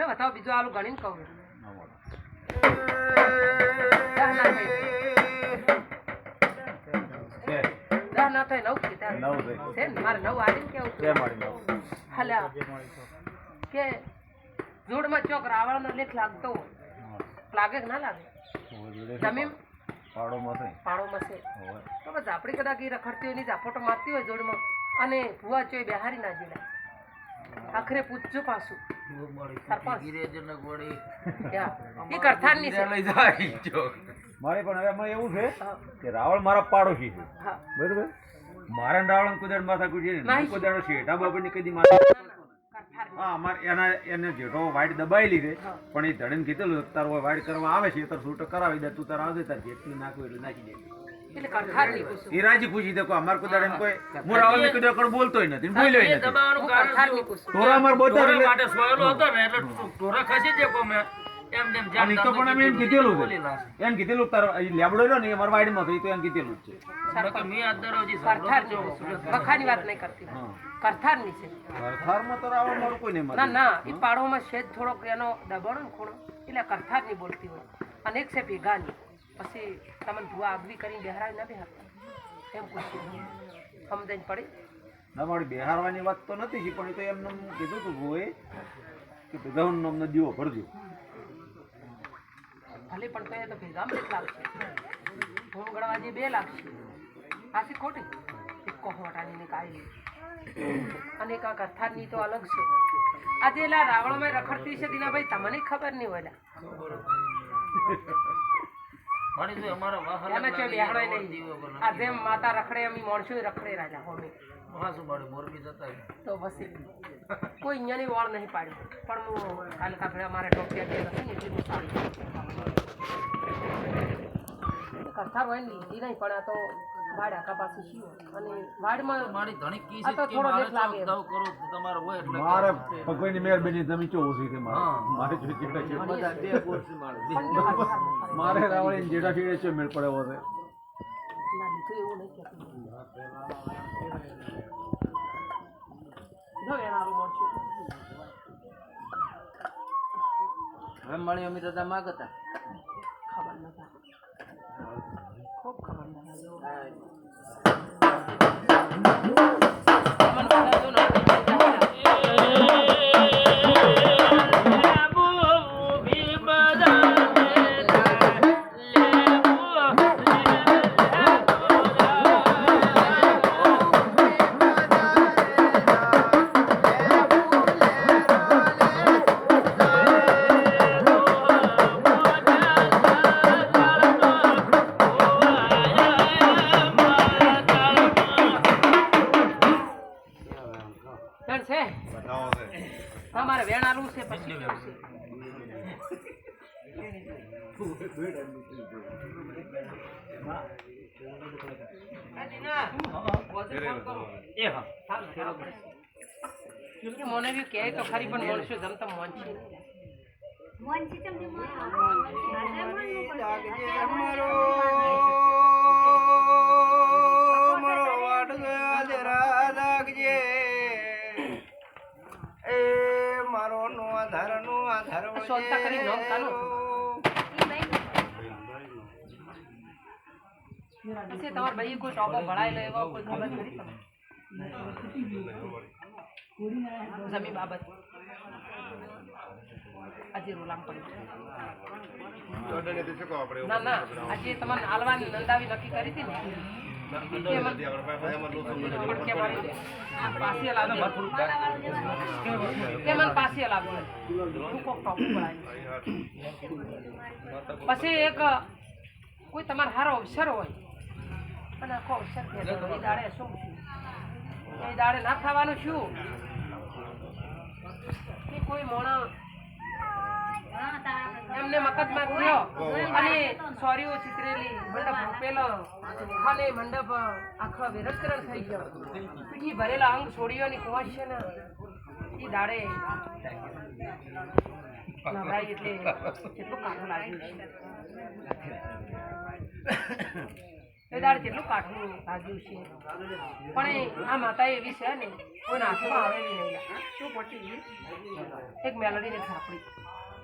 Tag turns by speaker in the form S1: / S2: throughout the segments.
S1: બતાવો બીજું આલું ગણીને કહું છું. ના થાય નવ કીધા
S2: નવ છે
S1: મારે નવ આવીને કેવું? હલ્યા કે જોડમાં ચોક રાવણનો લેખ લાગતો લાગે કે ના લાગે? જમીન?
S2: પાડોમાં મસે
S1: પાડોમાં
S2: મસે
S1: તો બસ આપણી કદાચ એ રખડતી હોયની ઝાપોટો મારતી હોય જોડમાં અને ભુવા ચોય બેહારી ના જેલા આખરે પૂછજો પાછું.
S2: મારે પણ હવે એમાં એવું છે
S1: હા,
S2: કે રાવણ મારા પાડોશી છે.
S1: હા.
S2: બરોબર? મારા રાવણ કુદાડ માથા કુદી
S1: નહીં.
S2: શેઠા. બાપુ ની કદી માથા હા અમારે એના એને જેઠો વાઇટ દબાઈ લીધે. પણ એ ધણીને કીધેલું તારો વાઇટ કરવા આવે છે તાર છૂટો કરાવી દે તું તાર આવજે તાર જેટલી નાખવું એટલે નાખી દે.
S1: એટલે
S2: એ રાજી પૂછી દેખો કોઈ અમાર કુદાડ ને કીધું બોલતોય નથી બોલ્યો નથી.
S1: હું કરથારની પૂછું
S2: ટોરા અમાર બોલતા
S3: માટે સોયલો હતો ને એટલે ટોરા ખસી જાય કોમે. એમ તેમ જેમ
S2: અને તો પણ અમે એમ કીધેલું છે. એમ કીધેલું તારો લેબડો રહ્યો ને એ અમારા વાઈડમાં હતો તો એમ કીધેલું છે.
S3: બાકી મેં આ દરરોજ
S1: કરથારની પૂછું વખાની વાત નહીં કરતી. કરથારની છે.
S2: વરસાદમાં તો રાવણ મારું કોઈ નહીં
S1: ના ના એ પાડોમાં શેજ થોડોક એનો દબાણો ને ખૂણો એટલે કરથારની બોલતી હોય. અને એક છે ભેગાની. પછી તમને ભૂવા આગવી કરીને બેહરાવી ના બેહારતા એમ પૂછ્યું. સમજાઈને પડી?
S2: ના મારી બિહારવાની વાત તો નથી પણ એ તો એમને કીધું હતું ભુએ કે ભેગાવન નામનો દીવો ભરજો.
S1: ભલે પણ કહે તો ભેગામાં એક લાગશે. ભૂમ ગણવાજી બે લાગશે. આથી ખોટી. એક કોહવટાની ને કાળી અને કાંક અથારની તો અલગ છે. આજે એલા રાવણમાં રખડતી છે દીનાભાઈ તમને ખબર નહીં હોય લા.
S3: મારી જો અમારા વાહન
S1: એને ચો બેહાડોય નહીં. આ જેમ માતા રખડે એમ ઈ રખડે રાજા હોમે. તો પછી કોઈ અહીંયાની વાળ નહીં પાડી પણ હું કાલે કાપડે અમારે ટોપિયા ગયા નથી ને એટલી હું સારી કરતા હોય ને લીધી નહીં પણ આ તો વાડ આખા પાસે શું? અને વાડમાં
S3: મારી ધણી કી છે કે
S1: થોડો
S3: મારે
S1: લેટ લાગે. એમ.
S3: ચાવ કરું તમારે હોય એટલે
S2: મારે. ભગવાનની મહેરબાની તમે ચો ઓછી કે મારે મારે જો જેઠા છે.
S1: બધા બે કોર્સ મારે.
S2: મારે રાવણ જેડા છે છે મેળ પડે એવો છે
S1: ના લીધું એવું નહીં કહેતું.
S3: હવે મળી અમી દાદા માગતા.
S1: ખબર નતા. ખૂબ ખબર નતા. તમારે વેણ આલું છે પછી. પછી.
S3: એ હા.
S1: કે મને બી કહે તો ખરી પણ મળશું જમતા મોન છે શોધતા કરી નોમ કાનો પછી તમારા ભાઈએ કોઈ ટોપો ભળાયેલો એવો કોઈ ખબર ખરી તમને જમીન બાબત. આજે રોલામ પડી ના ના આજે તમારે આલવાની નંદાવી નક્કી કરી હતી ને? પાછી એક, કોઈ તમારો સારો અવસર હોય અને આખો અવસર એ દાડે શું? એ દાડે ના થવાનું શું? કોઈ મોણા એમને મકદમા થયો અને સોરીઓ ચિતરેલી. મંડપ રૂપેલો અને મંડપ આખો વિરસ્કરણ થઈ ગયો. પીઠી ભરેલા અંગ છોડીઓની પહોંચ છે ને એ દાડે નવરાઈ એટલે કેટલું કાઠું લાગ્યું એ દાડે કેટલું કાઠું લાગ્યું છે. પણ આ માતા એવી છે ને, કોઈ નાથમાં આવેલી નહીં. શું પટી એક મેલડી ને સાંપડી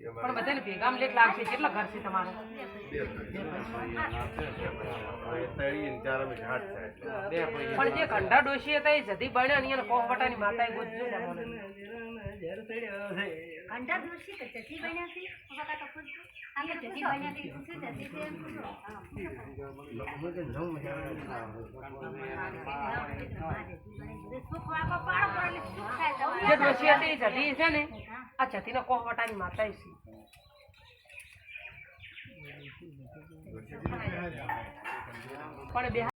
S1: પણ બધાને ભેગા લેટ લાગશે. કેટલા ઘર છે તમારે? પણ જે ઘંટા ડોશી હતા એ જદી બન્યા અને એને કોહવટાની માતાએ
S4: માતા એ જતી બન્યા છે. વખત તો જતી બન્યા જતી
S1: જે ડોશી હતી એ જદી છે ને. આ જતીના કોહવટાની માતા છે. પણ બે